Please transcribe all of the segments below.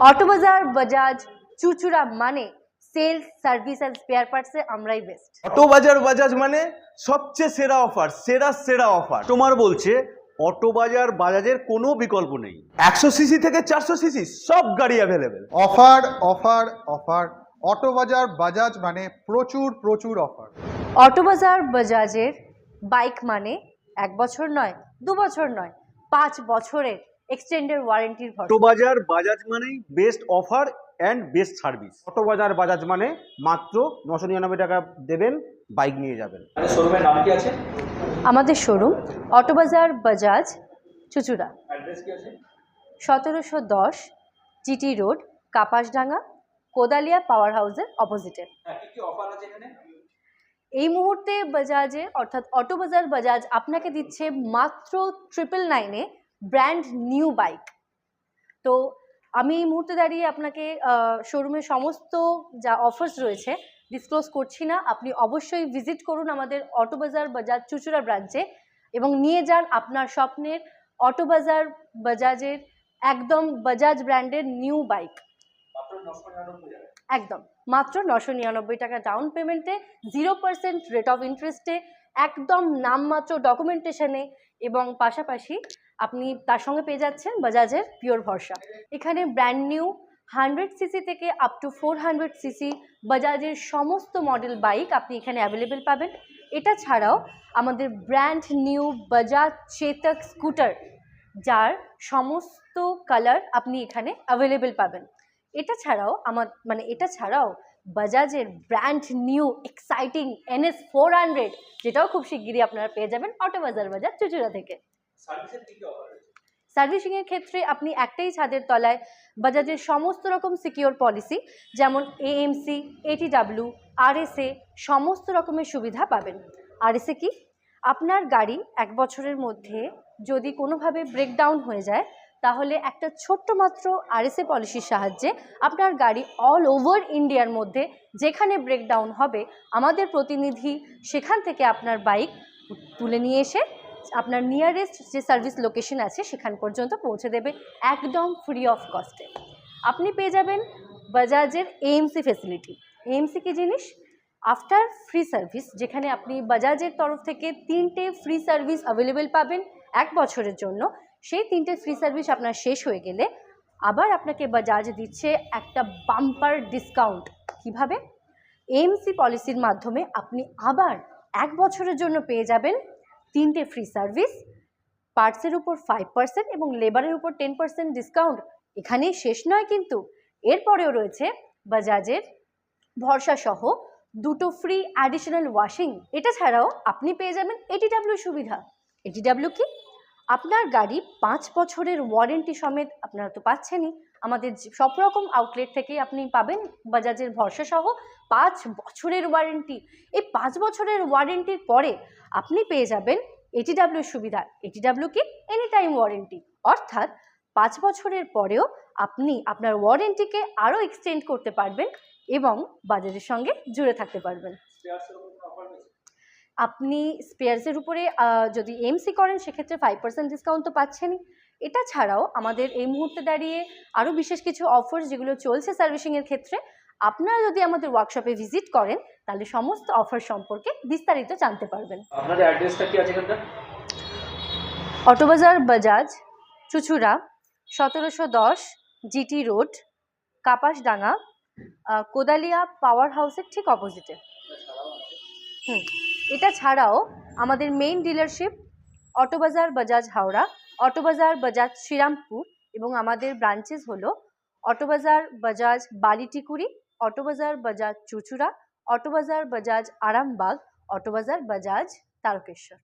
অটোবাজার বাজাজ চুচুড়া মানে sales service and spare পার্টসে আমরাই বেস্ট অটো বাজার বাজাজ মানে সবচেয়ে সেরা অফার সেরা সেরা অফার তোমার বলছে অটো বাজার বাজাজের কোনো বিকল্প নেই। একশো সিসি থেকে চারশো সিসি সব গাড়ি available offer offer offer auto Bazar Bajaj মানে প্রচুর প্রচুর অফার অটোবাজার বাজাজের বাইক মানে এক বছর নয় দু বছর নয় পাঁচ বছরের এক্সটেন্ডেড ওয়ারেন্টির অটো বাজার বাজাজ মানেই best offer and best service auto Bazar Bajaj মানে মাত্র নশো নিরানব্বই টাকা দেবেন বাইক নিয়ে যাবেন। শোরুমের নাম কি আছে? আমাদের শোরুম অটোবাজার বাজাজ চুচুড়া। অ্যাড্রেস কি আছে? সতেরোশো দশ GT road Kapasdanga Kodalia power হাউসের অপোজিটে কি কি অফার আছে এখানে? এই মুহূর্তে বাজাজে অর্থাৎ অটোবাজার বাজাজ আপনাকে দিচ্ছে মাত্র ট্রিপল নাইনে ব্র্যান্ড নিউ বাইক তো আমি এই মুহূর্তে দাঁড়িয়ে আপনাকে শোরুমের সমস্ত যা অফার্স রয়েছে ডিসক্লোজ করছি না। আপনি অবশ্যই ভিজিট করুন আমাদের অটো বাজার বাজাজ চুচুড়া ব্রাঞ্চে এবং নিয়ে যান আপনার স্বপ্নের অটো বাজার বাজাজের একদম বাজাজ ব্র্যান্ডের নিউ বাইক একদম। মাত্র নশো নিরানব্বই টাকা ডাউন পেমেন্টে জিরো পার্সেন্ট রেট অফ ইন্টারেস্টে একদম নামমাত্র ডকুমেন্টেশনে এবং পাশাপাশি আপনি তার সঙ্গে পেয়ে যাচ্ছেন বাজাজের পিওর ভরসা। এখানে ব্র্যান্ড নিউ হান্ড্রেড সিসি থেকে up to four hundred CC বাজাজের সমস্ত মডেল বাইক আপনি এখানে অ্যাভেলেবেল পাবেন। এটা ছাড়াও আমাদের brand new Bajaj Chetak scooter যার সমস্ত কালার আপনি এখানে অ্যাভেলেবেল পাবেন। এটা ছাড়াও আমার মানে এটা ছাড়াও বাজাজের brand new exciting NS four hundred যেটাও খুব শিগগিরই আপনারা পেয়ে যাবেন অটো বাজার বাজার চুচুড়া থেকে। আছে সার্ভিসিংয়ের ক্ষেত্রে আপনি একটাই ছাদের তলায় বাজাজের সমস্ত রকম সিকিওর পলিসি যেমন এএমসি এটিডাব্লিউ আরএসএ সমস্ত রকমের সুবিধা পাবেন। আরএসএ কি? আপনার গাড়ি এক বছরের মধ্যে যদি কোনোভাবে ব্রেকডাউন হয়ে যায়, তাহলে একটা ছোট্ট মাত্র আর আরএসএ পলিসির সাহায্যে আপনার গাড়ি অল ওভার ইন্ডিয়ার মধ্যে যেখানে ব্রেকডাউন হবে, আমাদের প্রতিনিধি সেখান থেকে আপনার বাইক তুলে নিয়ে এসে আপনার নিয়ারেস্ট যে সার্ভিস লোকেশন আছে, সেখান পর্যন্ত পৌঁছে দেবে একদম ফ্রি অফ কস্টে আপনি পেয়ে যাবেন বাজাজের এএমসি ফেসিলিটি এএমসি কি জিনিস? আফটার ফ্রি সার্ভিস যেখানে আপনি বাজাজের তরফ থেকে তিনটে ফ্রি সার্ভিস অ্যাভেলেবেল পাবেন এক বছরের জন্য। সেই তিনটে ফ্রি সার্ভিস আপনার শেষ হয়ে গেলে আবার আপনাকে বাজাজ দিচ্ছে একটা বাম্পার ডিসকাউন্ট কীভাবে? এএমসি পলিসির মাধ্যমে আপনি আবার এক বছরের জন্য পেয়ে যাবেন তিনটে ফ্রি সার্ভিস পার্টসের উপর ফাইভ পার্সেন্ট এবং লেবারের উপর টেন পার্সেন্ট ডিসকাউন্ট এখানেই শেষ নয় কিন্তু। এরপরেও রয়েছে বাজাজের ভরসা সহ দুটো ফ্রি অ্যাডিশনাল ওয়াশিং এটা ছাড়াও আপনি পেয়ে যাবেন এটিডাব্লিউ সুবিধা। এটিডাব্লিউ কি? আপনার গাড়ি পাঁচ বছরের ওয়ারেন্টি সমেত আপনারা তো পাচ্ছেনই। আমাদের সব রকম আউটলেট থেকেই আপনি পাবেন বাজাজের ভরসা সহ পাঁচ বছরের ওয়ারেন্টি এই পাঁচ বছরের ওয়ারেন্টির পরে আপনি পেয়ে যাবেন এটিডাব্লিউ সুবিধা এটিডাব্লিউ কি এনি টাইম ওয়ারেন্টি অর্থাৎ পাঁচ বছরের পরেও আপনি আপনার ওয়ারেন্টিকে আরও এক্সটেন্ড করতে পারবেন এবং বাজারের সঙ্গে জুড়ে থাকতে পারবেন। আপনি স্পেয়ার্সের উপরে যদি এমসি করেন, সেক্ষেত্রে ফাইভ পার্সেন্ট ডিসকাউন্ট তো পাচ্ছেনই। এটা ছাড়াও আমাদের এই মুহূর্তে দাঁড়িয়ে আরও বিশেষ কিছু অফার যেগুলো চলছে সার্ভিসিংয়ের ক্ষেত্রে, আপনারা যদি আমাদের ওয়ার্কশপে ভিজিট করেন তাহলে সমস্ত অফার সম্পর্কে বিস্তারিত জানতে পারবেন। আপনাদের অ্যাড্রেসটা কি আছে এখানটা? অটোবাজার বাজাজ চুচুড়া সতেরোশো দশ GT road Kapasdanga Kodalia power হাউসের ঠিক অপোজিটে হুম এটা ছাড়াও আমাদের মেইন ডিলারশিপ অটোবাজার বাজাজ হাওড়া অটোবাজার বাজাজ শ্রীরামপুর এবং আমাদের ব্রাঞ্চেস হলো অটোবাজার বাজাজ বালিটিকুড়ি অটোবাজার বাজাজ চুচুড়া অটোবাজার বাজাজ আরামবাগ অটোবাজার বাজাজ তারকেশ্বর।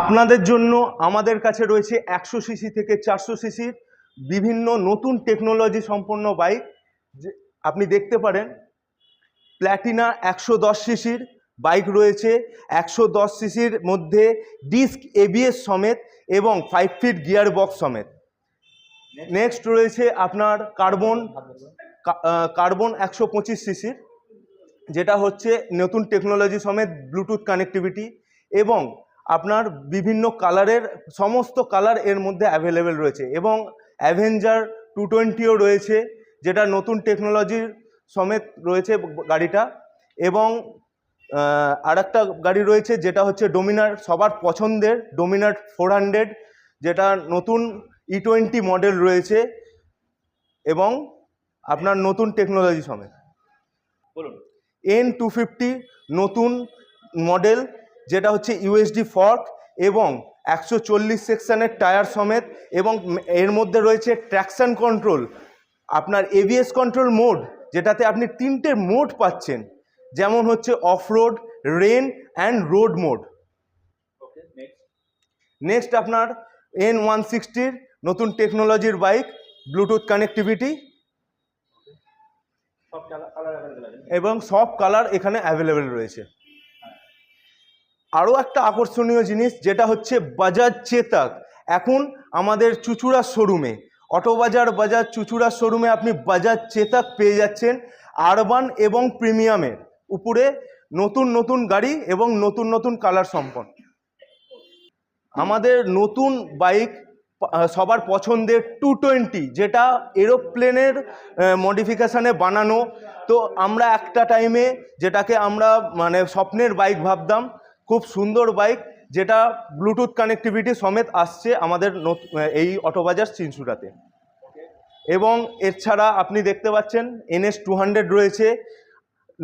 আপনাদের জন্য আমাদের কাছে রয়েছে একশো সিসি থেকে চারশো সিসির বিভিন্ন নতুন টেকনোলজি সম্পন্ন বাইক। যে আপনি দেখতে পারেন প্ল্যাটিনা একশো দশ সিসির বাইক রয়েছে। একশো দশ সিসির মধ্যে ডিস্ক এবিএস সমেত এবং ফাইভ ফিট গিয়ার বক্স সমেত নেক্সট রয়েছে আপনার কার্বন কার্বন একশো পঁচিশ সিসির। যেটা হচ্ছে নতুন টেকনোলজি সমেত ব্লুটুথ কানেক্টিভিটি এবং আপনার বিভিন্ন কালারের সমস্ত কালারের মধ্যে অ্যাভেলেবেল রয়েছে এবং অ্যাভেঞ্জার টু টোয়েন্টিও রয়েছে, যেটা নতুন টেকনোলজির সমেত রয়েছে গাড়িটা এবং আর একটা গাড়ি রয়েছে যেটা হচ্ছে ডোমিনার সবার পছন্দের ডোমিনার ফোর হান্ড্রেড যেটা নতুন ই টোয়েন্টি মডেল রয়েছে এবং আপনার নতুন টেকনোলজি সমেত। বলুন। এন টু ফিফটি নতুন মডেল যেটা হচ্ছে ইউএসডি ফর্ক এবং একশো চল্লিশ সেকশনের টায়ার সমেত এবং এর মধ্যে রয়েছে ট্র্যাকশন কন্ট্রোল আপনার এবিএস কন্ট্রোল মোড যেটাতে আপনি তিনটে মোড পাচ্ছেন। যেমন হচ্ছে off road rain and road mode next আপনার এন ওয়ান সিক্সটির নতুন টেকনোলজির বাইক ব্লুটুথ কানেক্টিভিটি এবং সব কালার এখানে অ্যাভেলেবেল রয়েছে। আরও একটা আকর্ষণীয় জিনিস, যেটা হচ্ছে বাজাজ চেতাক। এখন আমাদের চুচুড়া শোরুমে, অটোবাজার বাজার চুচুড়া শোরুমে আপনি বাজাজ চেতাক পেয়ে যাচ্ছেন আরবান এবং প্রিমিয়ামের। উপরে নতুন নতুন গাড়ি এবং নতুন নতুন কালার সম্পন্ন। আমাদের নতুন বাইক সবার পছন্দের টু টোয়েন্টি যেটা এরোপ্লেনের মডিফিকেশানে বানানো। তো আমরা একটা টাইমে যেটাকে আমরা মানে স্বপ্নের বাইক ভাবতাম, খুব সুন্দর বাইক যেটা ব্লুটুথ কানেক্টিভিটি সমেত আসছে আমাদের এই অটোবাজার চিনসুরাতে এবং এছাড়া আপনি দেখতে পাচ্ছেন এনএস টু হান্ড্রেড রয়েছে,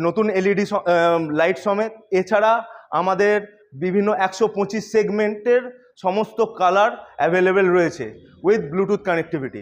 নতুন এলইডি লাইট সমেত। এছাড়া আমাদের বিভিন্ন একশো পঁচিশ সেগমেন্টের সমস্ত কালার অ্যাভেলেবেল রয়েছে উইথ ব্লুটুথ কানেক্টিভিটি